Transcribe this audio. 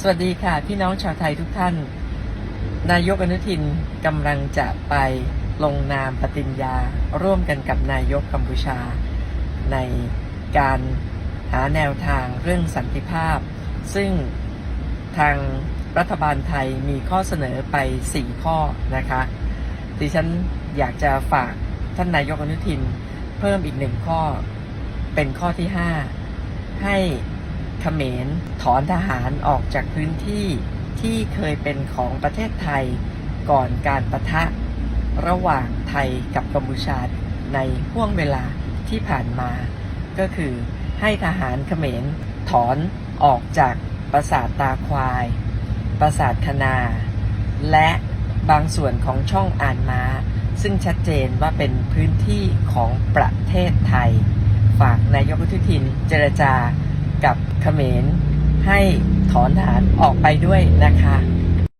สวัสดีค่ะ พี่น้องชาวไทยทุกท่าน นายกอนุทินกำลังจะไปลงนามปฏิญญา ร่วมกันกับนายกกัมพูชา ในการหาแนวทางเรื่องสันติภาพ ซึ่งทางรัฐบาลไทยมีข้อเสนอไป 4 ข้อนะคะดิฉันอยากจะฝากท่านนายกอนุทินเพิ่มอีกหนึ่งข้อ เป็นข้อที่ 5 ให้ ขมร ถอนทหารออกจากพื้นที่ที่เคยเป็นของประเทศไทยก่อนการประทะ ระหว่างไทยกับกัมพูชาในห่วงเวลาที่ผ่านมา ก็คือให้ทหารเขมรถอนออกจากปราสาทตาควาย ปราสาทคณาและบางส่วนของช่องอ่านม้า ซึ่งชัดเจนว่าเป็นพื้นที่ของประเทศไทย ฝากนายกรัฐมนเจรจา กับเขมรให้ถอนฐานออกไปด้วยนะคะ